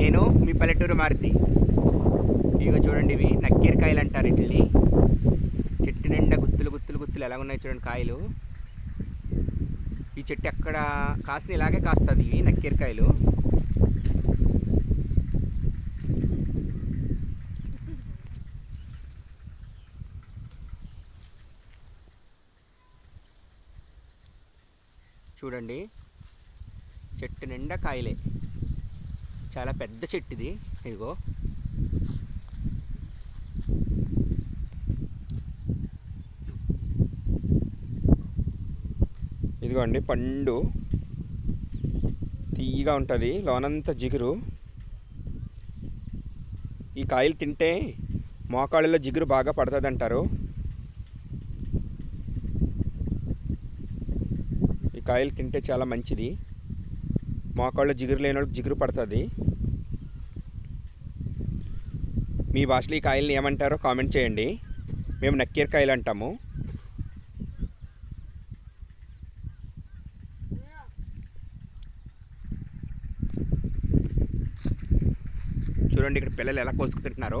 నేను మీ పల్లెటూరు మారుతి. ఇగో చూడండి ఇవి నక్కీరకాయలు అంటారు వీటిని చెట్టు నిండా గుత్తులు గుత్తులు గుత్తులు ఎలా ఉన్నాయి చూడండి కాయలు. ఈ చెట్టు ఎక్కడ కాసిన ఇలాగే కాస్తుంది ఇవి నక్కీరకాయలు చూడండి. చెట్టు నిండా కాయలే. చాలా పెద్ద చెట్టు ఇది ఇదిగో. ఇదిగోండి పండు. తీయగా ఉంటుంది లోనంతా జిగురు. ఈ కాయలు తింటే మోకాళ్ళలో జిగురు బాగా పడుతుంది అంటారు ఈ కాయలు తింటే చాలా మంచిది. మోకాళ్ళు జిగురు లేని వాళ్ళకి జిగురు పడుతుంది. మీ భాషలో ఈ కాయల్ని ఏమంటారో కామెంట్ చేయండి. మేము నక్కీర కాయలు అంటాము. చూడండి ఇక్కడ పిల్లలు ఎలా కోసుకు తింటున్నారో